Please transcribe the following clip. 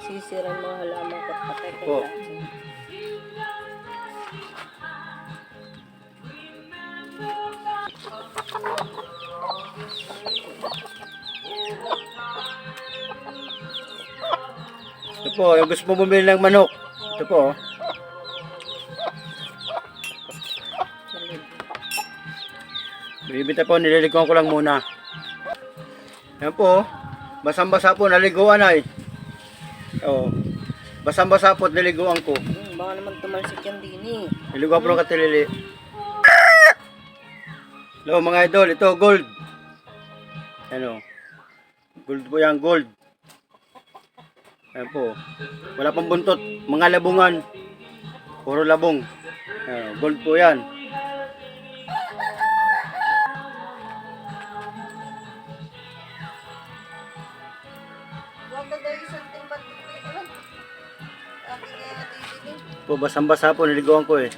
nasisira ang mga halaman ko at patay ko natin. Ito po, yung gusto mo bumili ng manok. Ito po. oh. Bibita po, nililiguan ko lang muna. Yan po, oh. basang-basa po, naliguan ay. Oo. Basang-basa po, niliguan ko. Hmm, baka naman tumalsik yan din eh. Niliguan po ng katilili. Hello mga idol, ito gold. Ano? Gold po yan, gold. Ayan po. Wala pang buntot. Mga labungan. Puro labong. Ayan, gold po yan. Ganda daw isang Po, basang-basa po, niliguan ko eh.